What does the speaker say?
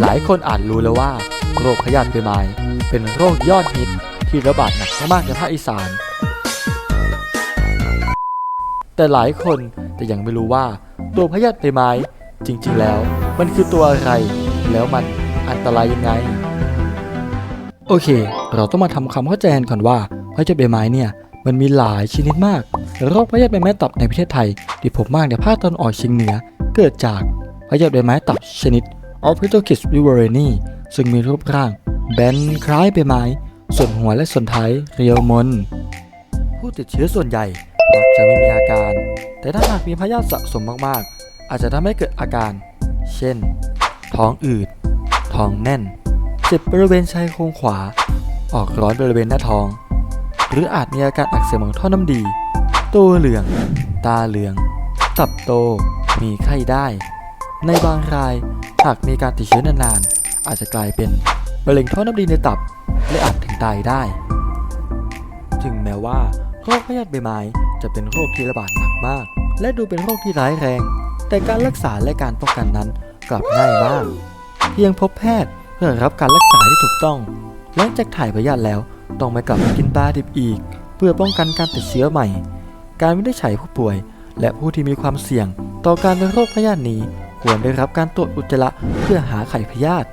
หลายคนอาจรู้แล้วว่า โรคพยาธิใบไม้เป็นโรคยอดฮิตที่ระบาดหนักมากๆในภาคอีสาน แต่หลายคนแต่ยังไม่รู้ว่าตัวพยาธิใบไม้จริงๆ แล้วมันคือตัวอะไร แล้วมันอันตรายยังไง โอเค เราต้องมาทำความเข้าใจกันก่อนว่าพยาธิใบไม้เนี่ยมันมีหลายชนิดมากโรคพยาธิใบไม้ตับในประเทศไทย ที่พบมากในภาคตะวันออกเฉียงเหนือ เกิดจากพยาธิใบไม้ตับชนิด o r p i t o c i s viverrini ซึ่งมีรูปร่าง แบนคล้ายใบไม้ ส่วนหัวและส่วนท้ายเรียวมน ผู้ติดเชื้อส่วนใหญ่มักจะไม่มีอาการ แต่ถ้าหากมีพยาธิสะสมมากๆ อาจจะทำให้เกิดอาการ เช่น ท้องอืด ท้องแน่น เจ็บบริเวณชายโครงขวา ออกร้อนบริเวณหน้าท้อง หรืออาจมีอาการอักเสบของท่อน้ำดี ตัวเหลือง ตาเหลือง ตับโต มีไข้ได้ ในบางรายหากมีการติดเชื้อนานๆ อาจจะกลายเป็นมะเร็งท่อน้ำดีในตับ และอาจถึงตายได้ ถึงแม้ว่าโรคพยาธิใบไม้จะเป็นโรคที่ระบาดหนักมาก และดูเป็นโรคที่ร้ายแรง แต่การรักษาและการป้องกันนั้นกลับง่ายมาก เพียงพบแพทย์เพื่อรับการรักษาที่ถูกต้อง หลังจากถ่ายพยาธิแล้วต้องไม่กลับมากินปลาดิบอีก เพื่อป้องกันการติดเชื้อใหม่ การวินิจฉัยผู้ป่วย และผู้ที่มีความเสี่ยง ต่อการเป็นโรคพยาธินี้ ควรได้รับการตรวจอุจจาระเพื่อหาไข่พยาธิ